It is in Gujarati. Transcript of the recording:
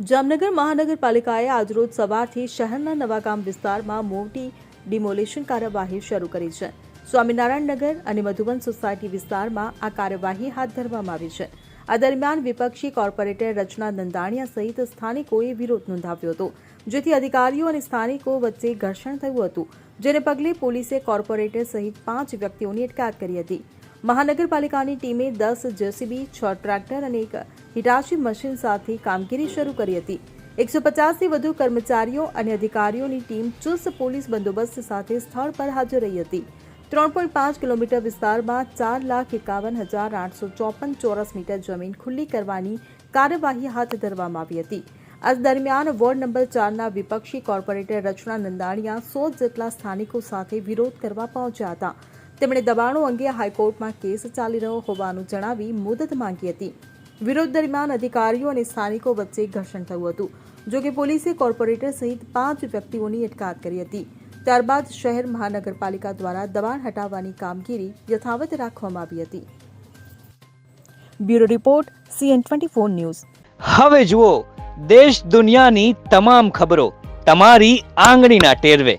જામનગર મહાનગરપાલિકાએ આજરોજ સવારથી શહેરના નવાગામ વિસ્તારમાં મોટી ડિમોલિશન કાર્યવાહી શરૂ કરી છે. સ્વામિનારાયણ નગર અને મધુબન સોસાયટી વિસ્તારમાં આ કાર્યવાહી હાથ ધરવામાં આવી છે. આ દરમિયાન વિપક્ષી કોર્પોરેટર રચના નંદાણીયા સહિત સ્થાનિકોએ વિરોધ નોંધાવ્યો હતો, જેથી અધિકારીઓ અને સ્થાનિકો વચ્ચે ઘર્ષણ થયું હતું, જેને પગલે પોલીસે કોર્પોરેટર સહિત પાંચ વ્યક્તિઓની અટકાયત કરી હતી. મહાનગરપાલિકાની ટીમે દસ જેસીબી, છ ટ્રેક્ટર અને એક હિટાચી મશીન સાથે કામગીરી શરૂ કરી હતી. એકસો પચાસથી વધુ કર્મચારીઓ અને અધિકારીઓની ટીમ ચુસ્ત પોલીસ બંદોબસ્ત સાથે સ્થળ પર હાજર રહી હતી. ત્રણ પોઈન્ટ પાંચ કિલોમીટર વિસ્તારમાં ચાર લાખ એકાવન હજાર આઠસો ચોપન ચોરસ મીટર જમીન ખુલ્લી કરવાની કાર્યવાહી હાથ ધરવામાં આવી હતી. આ દરમિયાન વોર્ડ નંબર ચારના વિપક્ષી કોર્પોરેટર રચના નંદાણીયા સો જેટલા સ્થાનિકો સાથે વિરોધ કરવા પહોંચ્યા હતા. તેમણે દબાણો અંગે હાઈકોર્ટમાં કેસ ચાલી રહ્યો હોવાનું જણાવી મુદત માંગી હતી. વિરોધ દરમિયાન અધિકારીઓ અને સ્થાનિકો વચ્ચે ઘર્ષણ થયું હતું. જોકે પોલીસે કોર્પોરેટર સહિત પાંચ વ્યક્તિઓની અટકાયત કરી હતી. ત્યારબાદ શહેર મહાનગરપાલિકા દ્વારા દબાણ હટાવવાની કામગીરી યથાવત રાખવામાં આવી હતી. Bureau report, CN twenty four news. હવે જુઓ, દેશ દુનિયાની તમામ ખબરો તમારી આંગળીના ટેરવે.